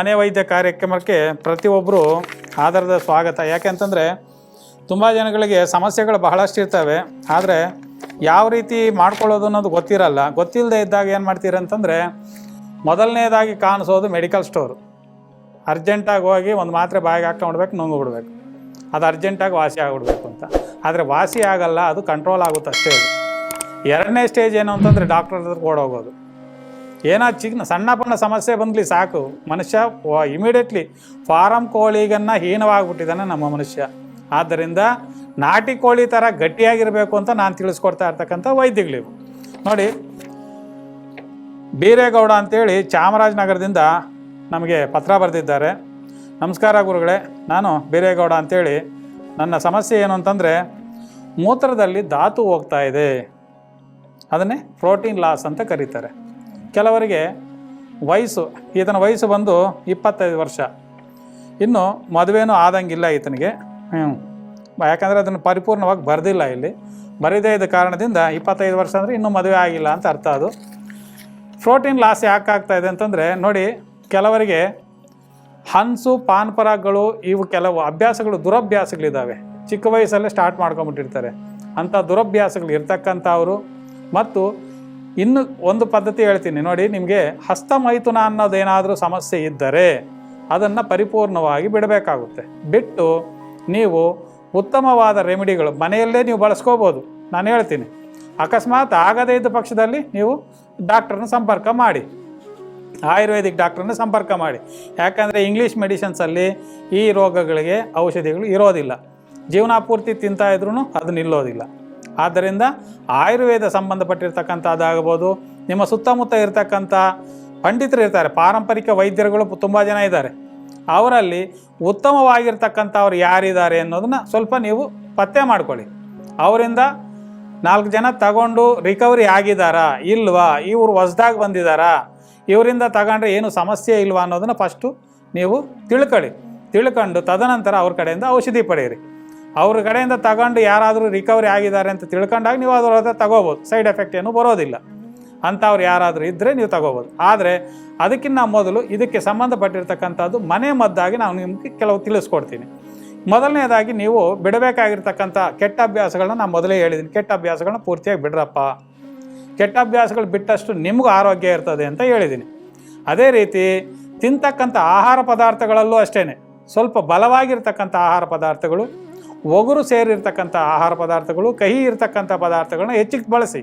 ಮನೆ ವೈದ್ಯ ಕಾರ್ಯಕ್ರಮಕ್ಕೆ ಪ್ರತಿಯೊಬ್ಬರು ಆಧಾರದ ಸ್ವಾಗತ. ಯಾಕೆಂತಂದರೆ ತುಂಬ ಜನಗಳಿಗೆ ಸಮಸ್ಯೆಗಳು ಬಹಳಷ್ಟು ಇರ್ತವೆ. ಆದರೆ, ಯಾವ ರೀತಿ ಮಾಡ್ಕೊಳ್ಳೋದು ಅನ್ನೋದು ಗೊತ್ತಿರಲ್ಲ. ಗೊತ್ತಿಲ್ಲದೆ ಇದ್ದಾಗ ಏನು ಮಾಡ್ತೀರಂತಂದರೆ ಮೊದಲನೇದಾಗಿ ಕಾಣಿಸೋದು ಮೆಡಿಕಲ್ ಸ್ಟೋರು ಅರ್ಜೆಂಟಾಗಿ ಹೋಗಿ ಒಂದು ಮಾತ್ರೆ ಬಾಯಿಗೆ ಹಾಕ್ಕೊಂಡ್ಬಿಡ್ಬೇಕು ನುಂಗು ಬಿಡ್ಬೇಕು. ಅದು ಅರ್ಜೆಂಟಾಗಿ ವಾಸಿ ಆಗಿಬಿಡ್ಬೇಕು ಅಂತ. ಆದರೆ ವಾಸಿ ಆಗಲ್ಲ, ಅದು ಕಂಟ್ರೋಲ್ ಆಗುತ್ತೆ ಅಷ್ಟೇ. ಎರಡನೇ ಸ್ಟೇಜ್ ಏನು ಅಂತಂದರೆ ಡಾಕ್ಟರ್ ಹತ್ರ ಓಡೋಗೋದು. ಏನೋ ಚಿಕ್ಕ ಸಣ್ಣ ಪಣ್ಣ ಸಮಸ್ಯೆ ಬಂದ್ಲಿ ಸಾಕು. ಮನುಷ್ಯ ಇಮಿಡಿಯೇಟ್ಲಿ ಫಾರಂ ಕೋಳಿಗನ್ನ ಹೀನವಾಗಿಬಿಟ್ಟಿದ್ದಾನೆ ನಮ್ಮ ಮನುಷ್ಯ. ಆದ್ದರಿಂದ ನಾಟಿ ಕೋಳಿ ಥರ ಗಟ್ಟಿಯಾಗಿರಬೇಕು ಅಂತ ನಾನು ತಿಳಿಸ್ಕೊಡ್ತಾ ಇರ್ತಕ್ಕಂಥ ವೈದ್ಯಗಳಿವು. ನೋಡಿ, ಬೀರೇಗೌಡ ಅಂತೇಳಿ ಚಾಮರಾಜನಗರದಿಂದ ನಮಗೆ ಪತ್ರ ಬರೆದಿದ್ದಾರೆ. ನಮಸ್ಕಾರ ಗುರುಗಳೇ, ನಾನು ಬೀರೇಗೌಡ ಅಂತೇಳಿ. ನನ್ನ ಸಮಸ್ಯೆ ಏನು ಅಂತಂದರೆ, ಮೂತ್ರದಲ್ಲಿ ಧಾತು ಹೋಗ್ತಾ ಇದೆ. ಅದನ್ನೇ ಪ್ರೋಟೀನ್ ಲಾಸ್ ಅಂತ ಕರೀತಾರೆ. ಕೆಲವರಿಗೆ ವಯಸ್ಸು, ಈತನ ವಯಸ್ಸು ಬಂದು ಇಪ್ಪತ್ತೈದು ವರ್ಷ. ಇನ್ನು ಮದುವೆನೂ ಆದಂಗಿಲ್ಲ ಈತನಿಗೆ. ಹ್ಞೂ ಯಾಕಂದರೆ ಅದನ್ನು ಪರಿಪೂರ್ಣವಾಗಿ ಬರೆದಿಲ್ಲ ಇಲ್ಲಿ. ಬರೀದೇ ಇದ್ದ ಕಾರಣದಿಂದ ಇಪ್ಪತ್ತೈದು ವರ್ಷ ಅಂದರೆ ಇನ್ನೂ ಮದುವೆ ಆಗಿಲ್ಲ ಅಂತ ಅರ್ಥ ಅದು. ಪ್ರೋಟೀನ್ ಲಾಸ್ ಯಾಕೆ ಆಗ್ತಾ ಇದೆ ಅಂತಂದರೆ, ನೋಡಿ, ಕೆಲವರಿಗೆ ಹನ್ಸು, ಪಾನ್ಪರಾಗಗಳು ಇವು ಕೆಲವು ಅಭ್ಯಾಸಗಳು, ದುರಭ್ಯಾಸಗಳಿದ್ದಾವೆ. ಚಿಕ್ಕ ವಯಸ್ಸಲ್ಲೇ ಸ್ಟಾರ್ಟ್ ಮಾಡ್ಕೊಂಬಿಟ್ಟಿರ್ತಾರೆ ಅಂಥ ದುರಭ್ಯಾಸಗಳು ಇರ್ತಕ್ಕಂಥವ್ರು ಮತ್ತು ಇನ್ನು ಒಂದು ಪದ್ಧತಿ ಹೇಳ್ತೀನಿ. ನೋಡಿ, ನಿಮಗೆ ಹಸ್ತಮೈಥುನ ಅನ್ನೋದೇನಾದರೂ ಸಮಸ್ಯೆ ಇದ್ದರೆ ಅದನ್ನು ಪರಿಪೂರ್ಣವಾಗಿ ಬಿಡಬೇಕಾಗುತ್ತೆ. ಬಿಟ್ಟು ನೀವು ಉತ್ತಮವಾದ ರೆಮಿಡಿಗಳು ಮನೆಯಲ್ಲೇ ನೀವು ಬಳಸ್ಕೋಬೋದು. ನಾನು ಹೇಳ್ತೀನಿ. ಅಕಸ್ಮಾತ್ ಆಗದೇ ಇದ್ದ ಪಕ್ಷದಲ್ಲಿ ನೀವು ಡಾಕ್ಟ್ರನ್ನ ಸಂಪರ್ಕ ಮಾಡಿ. ಆಯುರ್ವೇದಿಕ್ ಡಾಕ್ಟ್ರನ್ನ ಸಂಪರ್ಕ ಮಾಡಿ. ಯಾಕಂದರೆ ಇಂಗ್ಲೀಷ್ ಮೆಡಿಸಿನ್ಸಲ್ಲಿ ಈ ರೋಗಗಳಿಗೆ ಔಷಧಿಗಳು ಇರೋದಿಲ್ಲ. ಜೀವನಾಪೂರ್ತಿ ತಿಂತಾ ಇದ್ರೂ ಅದು ನಿಲ್ಲೋದಿಲ್ಲ. ಆದ್ದರಿಂದ ಆಯುರ್ವೇದ ಸಂಬಂಧಪಟ್ಟಿರ್ತಕ್ಕಂಥದ್ದಾಗಬಹುದು, ನಿಮ್ಮ ಸುತ್ತಮುತ್ತ ಇರತಕ್ಕಂಥ ಪಂಡಿತರು ಇರ್ತಾರೆ, ಪಾರಂಪರಿಕ ವೈದ್ಯರುಗಳು ತುಂಬ ಜನ ಇದ್ದಾರೆ. ಅವರಲ್ಲಿ ಉತ್ತಮವಾಗಿರ್ತಕ್ಕಂಥವ್ರು ಯಾರಿದ್ದಾರೆ ಅನ್ನೋದನ್ನ ಸ್ವಲ್ಪ ನೀವು ಪತ್ತೆ ಮಾಡ್ಕೊಳ್ಳಿ. ಅವರಿಂದ ನಾಲ್ಕು ಜನ ತಗೊಂಡು ರಿಕವರಿ ಆಗಿದ್ದಾರಾ, ಇಲ್ವಾ, ಇವರು ಹೊಸ್ದಾಗಿ ಬಂದಿದ್ದಾರಾ, ಇವರಿಂದ ತಗೊಂಡ್ರೆ ಏನು ಸಮಸ್ಯೆ ಇಲ್ವಾ ಅನ್ನೋದನ್ನ ಫಸ್ಟು ನೀವು ತಿಳ್ಕೊಳ್ಳಿ. ತಿಳ್ಕೊಂಡು ತದನಂತರ ಅವ್ರ ಕಡೆಯಿಂದ ಔಷಧಿ ಪಡೆಯಿರಿ. ಅವ್ರ ಕಡೆಯಿಂದ ತಗೊಂಡು ಯಾರಾದರೂ ರಿಕವರಿ ಆಗಿದ್ದಾರೆ ಅಂತ ತಿಳ್ಕೊಂಡಾಗ ನೀವು ಅದರ ಹತ್ರ ತಗೋಬೋದು. ಸೈಡ್ ಎಫೆಕ್ಟ್ ಏನು ಬರೋದಿಲ್ಲ. ಅಂಥವ್ರು ಯಾರಾದರೂ ಇದ್ದರೆ ನೀವು ತಗೋಬೋದು. ಆದರೆ ಅದಕ್ಕಿಂತ ಮೊದಲು ಇದಕ್ಕೆ ಸಂಬಂಧಪಟ್ಟಿರ್ತಕ್ಕಂಥದ್ದು ಮನೆ ಮದ್ದಾಗಿ ನಾನು ನಿಮಗೆ ಕೆಲವು ತಿಳಿಸ್ಕೊಡ್ತೀನಿ. ಮೊದಲನೇದಾಗಿ ನೀವು ಬಿಡಬೇಕಾಗಿರ್ತಕ್ಕಂಥ ಕೆಟ್ಟ ಅಭ್ಯಾಸಗಳನ್ನ ನಾನು ಮೊದಲೇ ಹೇಳಿದ್ದೀನಿ. ಕೆಟ್ಟ ಅಭ್ಯಾಸಗಳನ್ನ ಪೂರ್ತಿಯಾಗಿ ಬಿಡ್ರಪ್ಪ. ಕೆಟ್ಟ ಅಭ್ಯಾಸಗಳು ಬಿಟ್ಟಷ್ಟು ನಿಮಗೂ ಆರೋಗ್ಯ ಇರ್ತದೆ ಅಂತ ಹೇಳಿದ್ದೀನಿ. ಅದೇ ರೀತಿ ತಿಂತಕ್ಕಂಥ ಆಹಾರ ಪದಾರ್ಥಗಳಲ್ಲೂ ಅಷ್ಟೇ ಸ್ವಲ್ಪ ಬಲವಾಗಿರ್ತಕ್ಕಂಥ ಆಹಾರ ಪದಾರ್ಥಗಳು ಒಗರು ಸೇರಿರ್ತಕ್ಕಂಥ ಆಹಾರ ಪದಾರ್ಥಗಳು, ಕಹಿ ಇರ್ತಕ್ಕಂಥ ಪದಾರ್ಥಗಳನ್ನ ಹೆಚ್ಚಿಗೆ ಬಳಸಿ.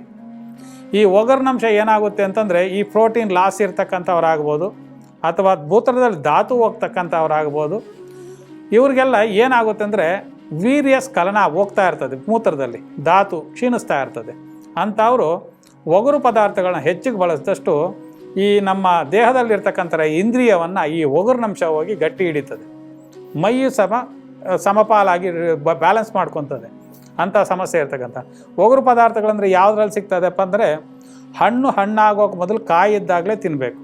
ಈ ಒಗರ್ನಂಶ ಏನಾಗುತ್ತೆ ಅಂತಂದರೆ, ಈ ಪ್ರೋಟೀನ್ ಲಾಸ್ ಇರ್ತಕ್ಕಂಥವ್ರಾಗ್ಬೋದು, ಅಥವಾ ಮೂತ್ರದಲ್ಲಿ ಧಾತು ಹೋಗ್ತಕ್ಕಂಥವ್ರಾಗ್ಬೋದು. ಇವ್ರಿಗೆಲ್ಲ ಏನಾಗುತ್ತೆ ಅಂದರೆ, ವೀರ್ಯ ಸ್ಖಲನ ಹೋಗ್ತಾ ಇರ್ತದೆ ಮೂತ್ರದಲ್ಲಿ, ಧಾತು ಕ್ಷೀಣಿಸ್ತಾ ಇರ್ತದೆ. ಅಂಥವರು ಒಗರು ಪದಾರ್ಥಗಳನ್ನ ಹೆಚ್ಚಿಗೆ ಬಳಸಿದಷ್ಟು, ಈ ನಮ್ಮ ದೇಹದಲ್ಲಿರ್ತಕ್ಕಂಥ ಇಂದ್ರಿಯವನ್ನು ಈ ಒಗರಿನಂಶ ಹೋಗಿ ಗಟ್ಟಿ ಹಿಡಿತದೆ. ಮೈಯು ಸಮ ಸಮಪಾಲಾಗಿ ಬ್ಯಾಲೆನ್ಸ್ ಮಾಡ್ಕೊತದೆ. ಅಂಥ ಸಮಸ್ಯೆ ಇರ್ತಕ್ಕಂಥ. ಒಗರು ಪದಾರ್ಥಗಳಂದರೆ ಯಾವುದ್ರಲ್ಲಿ ಸಿಗ್ತದೆಪ್ಪ ಅಂದರೆ ಹಣ್ಣು ಹಣ್ಣಾಗೋಕೆ ಮೊದಲು ಕಾಯಿ ಇದ್ದಾಗಲೇ ತಿನ್ನಬೇಕು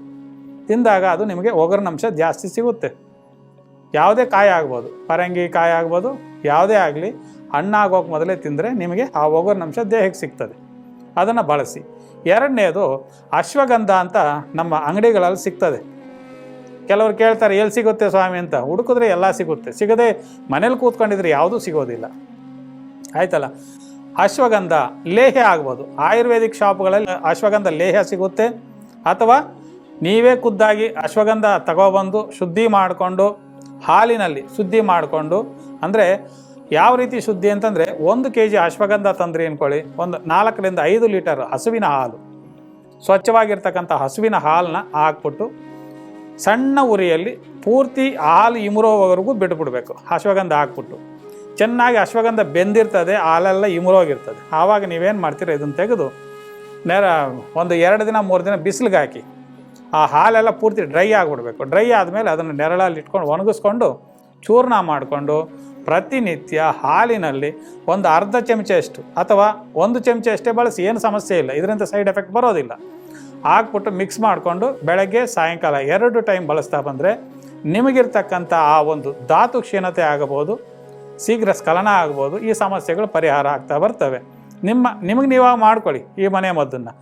ತಿಂದಾಗ ಅದು ನಿಮಗೆ ಒಗರಿನಂಶ ಜಾಸ್ತಿ ಸಿಗುತ್ತೆ. ಯಾವುದೇ ಕಾಯಿ ಆಗ್ಬೋದು. ಪರಂಗಿ ಕಾಯಿ ಆಗ್ಬೋದು. ಯಾವುದೇ ಆಗಲಿ ಹಣ್ಣಾಗೋಕೆ ಮೊದಲೇ ತಿಂದರೆ ನಿಮಗೆ ಆ ಒಗರಿನಂಶ ದೇಹಕ್ಕೆ ಸಿಗ್ತದೆ. ಅದನ್ನು ಬಳಸಿ. ಎರಡನೇದು ಅಶ್ವಗಂಧ ಅಂತ ನಮ್ಮ ಅಂಗಡಿಗಳಲ್ಲಿ ಸಿಗ್ತದೆ. ಕೆಲವ್ರು ಕೇಳ್ತಾರೆ, ಎಲ್ಲಿ ಸಿಗುತ್ತೆ ಸ್ವಾಮಿ? ಅಂತ. ಹುಡುಕಿದ್ರೆ ಎಲ್ಲ ಸಿಗುತ್ತೆ. ಸಿಗದೆ ಮನೇಲಿ ಕೂತ್ಕೊಂಡಿದ್ರೆ ಯಾವುದೂ ಸಿಗೋದಿಲ್ಲ. ಆಯ್ತಲ್ಲ? ಅಶ್ವಗಂಧ ಲೇಹ್ಯ ಆಗ್ಬೋದು. ಆಯುರ್ವೇದಿಕ್ ಶಾಪ್ಗಳಲ್ಲಿ ಅಶ್ವಗಂಧ ಲೇಹ್ಯ ಸಿಗುತ್ತೆ. ಅಥವಾ ನೀವೇ ಖುದ್ದಾಗಿ ಅಶ್ವಗಂಧ ತಗೊಬಂದು ಶುದ್ಧಿ ಮಾಡಿಕೊಂಡು, ಹಾಲಿನಲ್ಲಿ ಶುದ್ಧಿ ಮಾಡಿಕೊಂಡು, ಅಂದರೆ ಯಾವ ರೀತಿ ಶುದ್ಧಿ ಅಂತಂದರೆ ಒಂದು ಕೆ ಜಿ ಅಶ್ವಗಂಧ ತಂದ್ರಿ ಅಂದ್ಕೊಳ್ಳಿ ಒಂದು ನಾಲ್ಕರಿಂದ ಐದು ಲೀಟರ್ ಹಸುವಿನ ಹಾಲು. ಸ್ವಚ್ಛವಾಗಿರ್ತಕ್ಕಂಥ ಹಸುವಿನ ಹಾಲನ್ನ ಹಾಕ್ಬಿಟ್ಟು ಸಣ್ಣ ಉರಿಯಲ್ಲಿ ಪೂರ್ತಿ ಹಾಲು ಇಮುರೋವರೆಗೂ ಬಿಟ್ಬಿಡ್ಬೇಕು. ಅಶ್ವಗಂಧ ಹಾಕ್ಬಿಟ್ಟು. ಚೆನ್ನಾಗಿ ಅಶ್ವಗಂಧ ಬೆಂದಿರ್ತದೆ, ಹಾಲೆಲ್ಲ ಇಮುರೋಗಿರ್ತದೆ ಆವಾಗ ನೀವೇನು ಮಾಡ್ತೀರ ಇದನ್ನು ತೆಗೆದು ನೇರ ಒಂದು ಎರಡು ದಿನ, ಮೂರು ದಿನ ಬಿಸಿಲಿಗೆ ಹಾಕಿ. ಆ ಹಾಲೆಲ್ಲ ಪೂರ್ತಿ ಡ್ರೈ ಆಗಿಬಿಡ್ಬೇಕು. ಡ್ರೈ ಆದಮೇಲೆ ಅದನ್ನು ನೆರಳಲ್ಲಿ ಇಟ್ಕೊಂಡು ಒಣಗಿಸ್ಕೊಂಡು ಚೂರ್ಣ ಮಾಡಿಕೊಂಡು ಪ್ರತಿನಿತ್ಯ ಹಾಲಿನಲ್ಲಿ ಒಂದು ಅರ್ಧ ಚಮಚೆಯಷ್ಟು ಅಥವಾ ಒಂದು ಚಮಚ ಬಳಸಿ, ಏನು ಸಮಸ್ಯೆ ಇಲ್ಲ. ಇದರಿಂದ ಸೈಡ್ ಎಫೆಕ್ಟ್ ಬರೋದಿಲ್ಲ. ಹಾಕ್ಬಿಟ್ಟು ಮಿಕ್ಸ್ ಮಾಡಿಕೊಂಡು ಬೆಳಗ್ಗೆ ಸಾಯಂಕಾಲ ಎರಡು ಟೈಮ್ ಬಳಸ್ತಾ ಬಂದರೆ ನಿಮಗಿರ್ತಕ್ಕಂಥ ಆ ಒಂದು ಧಾತು ಕ್ಷೀಣತೆ ಆಗಬಹುದು, ಶೀಘ್ರ ಸ್ಖಲನ ಆಗ್ಬೋದು ಈ ಸಮಸ್ಯೆಗಳು ಪರಿಹಾರ ಆಗ್ತಾ ಬರ್ತವೆ. ನಿಮ್ಮ, ನಿಮಗೆ ನೀವಾಗ ಮಾಡ್ಕೊಳ್ಳಿ ಈ ಮನೆ ಮದ್ದನ್ನು.